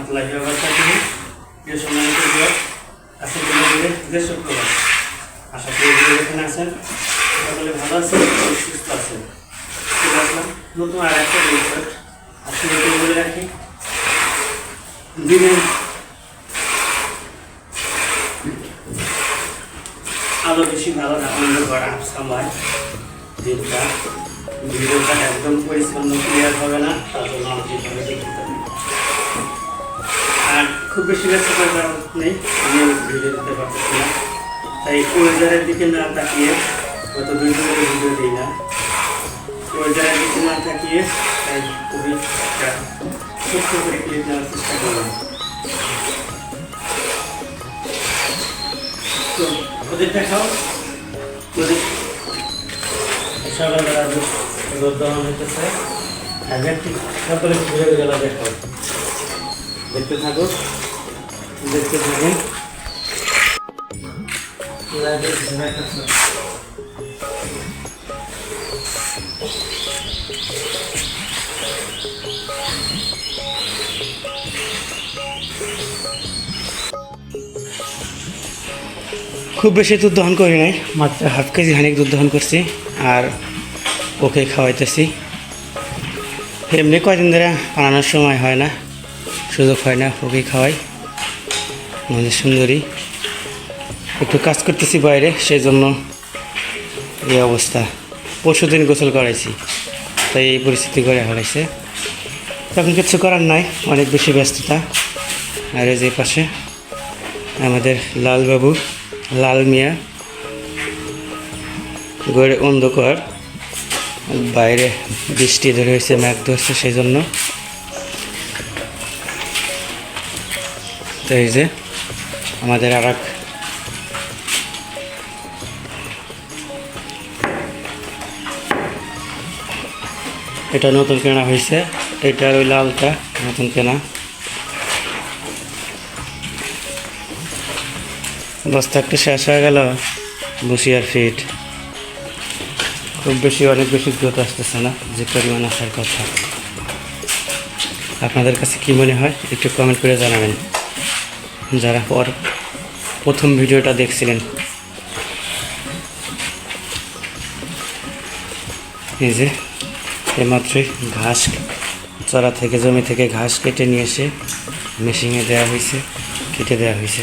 রহমতুল্লাহি বারাকাতুহু প্রিয় সম্মানিত ভিউয়ার আজকে দিনে যে আশা করি যে যেখানে আছেন। সকলে ভালো আছেন সুস্থ আছেন। নতুন আর একটা রিপোর্ট আজকে বলে রাখি। দিনে আলো বেশি ভালো না, অন্য করা সময় দিনটা ভিডিওটা একদম পরিচ্ছন্ন ক্লিয়ার হবে না। তার জন্য আমাকে দেখতে হবে। আর খুব বেশি ব্যস্ত করার কারণ নেই, আমিও ভিডিও দিতে পারতেছি না। তাই ওয়েদারের দিকে না তাকিয়ে গত দুই ভিডিও দিই না। ওয়েদারের দিকে না তাকিয়ে, তাই খুবই একটা করে ক্লিপ নেওয়ার চেষ্টা করলাম। তো, ওদের দেখাও। সকালবেলা রোদ দেওয়া হইতেছে। আর সকলে ঘুরে গেল দেখো দেখতে থাকো। দেখতে থাকুন খুব বেশি দুধ দহন করি নাই, মাত্র হাফ কেজি হানিক দুধ দহন করছি আর ওকে খাওয়াইতেছি। এমনি কয়দিন ধরে বানানোর সময় হয় না। সুযোগ হয় না ওকে খাওয়াই। মানে সুন্দরী। একটু কাজ করতেছি বাইরে সেই জন্য এই অবস্থা। পরশু দিন গোসল করাইছি, তাই এই পরিস্থিতি করে হারাইছে। তখন কিছু করার নাই, অনেক বেশি ব্যস্ততা। আর যে পাশে আমাদের লালবাবু, লাল মিয়া। গড়ে অন্ধকার, বাইরে বৃষ্টি ধরে হয়েছে ম্যাঘ ধরছে সেই জন্য তো এই যে আমাদের আর এক এটা নতুন কেনা হয়েছে। এটা ওই লালটা, নতুন কেনা। বস্তা একটু শেষ হয়ে গেল। বসিয়ার ফিট খুব বেশি, অনেক বেশি গ্রোথ আসতেছে না, যে পরিমাণ আসার কথা। আপনাদের কাছে কি মনে হয়, একটু কমেন্ট করে জানাবেন। যারা পর প্রথম ভিডিওটা দেখছিলেন। এই যে এইমাত্রই ঘাস চড়া থেকে, জমি থেকে ঘাস কেটে নিয়ে এসে মেশিনে দেওয়া হয়েছে, কেটে দেওয়া হয়েছে।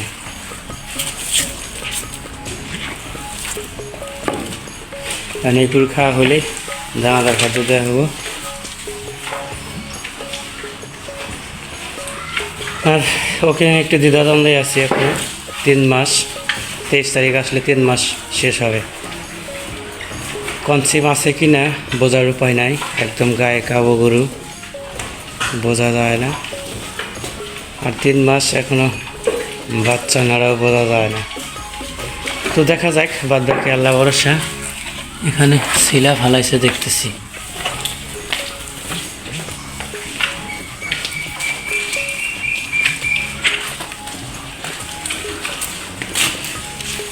পানিপুর খাওয়া হলে দানাদার খাদ্য দেওয়া হব। আর ওকে একটু দ্বিধাদ্বন্দ্বে আছি এখন, তিন মাস। তেইশ তারিখ আসলে তিন মাস শেষ হবে। কনসিম আছে কি না, বোঝার উপায় নাই। একদম গায়ে কাবো গরু, বোঝা যায় না। আর তিন মাস এখনও বাচ্চা নাড়াও বোঝা যায় না। তো দেখা যাক, বাদ বাকি আল্লাহ ভরসা। এখানে শিলা ফালাইছে দেখতেছি।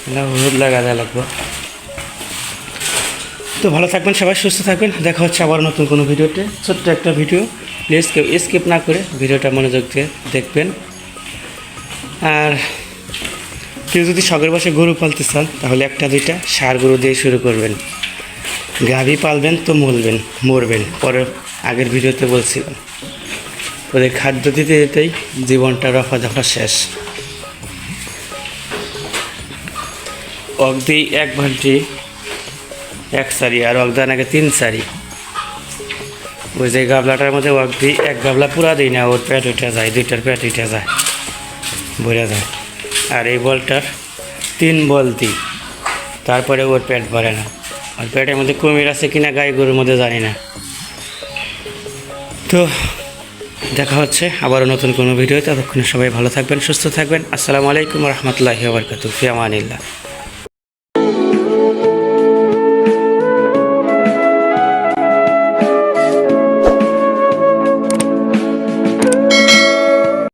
এগুলা হলুদ লাগা দেওয়া লাগবে। তো ভালো থাকবেন সবাই, সুস্থ থাকবেন। দেখা হচ্ছে আবার নতুন কোনো ভিডিওতে। ছোট্ট একটা ভিডিও। প্লিজ কেউ স্কিপ না করে ভিডিওটা মনোযোগ দিয়ে দেখবেন। আর কেউ যদি শখের বসে গরু পালতে চান, তাহলে একটা দুইটা সার গরু দিয়ে শুরু করবেন। গাভী পালবেন তো মরবেন মরবেন। পরে আগের ভিডিওতে বলছিলাম। ওদের খাদ্য দিতে দিতেই জীবনটা রফা দফা শেষ। অগদি এক ঘন্টি, এক সারি, আর অগদান আগে তিন সারি। ওই যে গাবলাটার মধ্যে অগদি এক গাবলা পুরা দিই না, ওর পেট উঠে যায়, দুইটার পেট উঠে যায়, ভরে যায়। আর এই বলটার তিন বল দিই, তারপরে ওর পেট ভরে না। আর পেটের মধ্যে কুমির আছে কিনা গায়ে গরুর মধ্যে জানি না। তো দেখা হচ্ছে আবারও নতুন কোনো ভিডিও ততক্ষণে সবাই ভালো থাকবেন, সুস্থ থাকবেন। আসসালামু আলাইকুম রহমতুল্লাহি ওবরকাতু ফিয়ামানিল্লাহ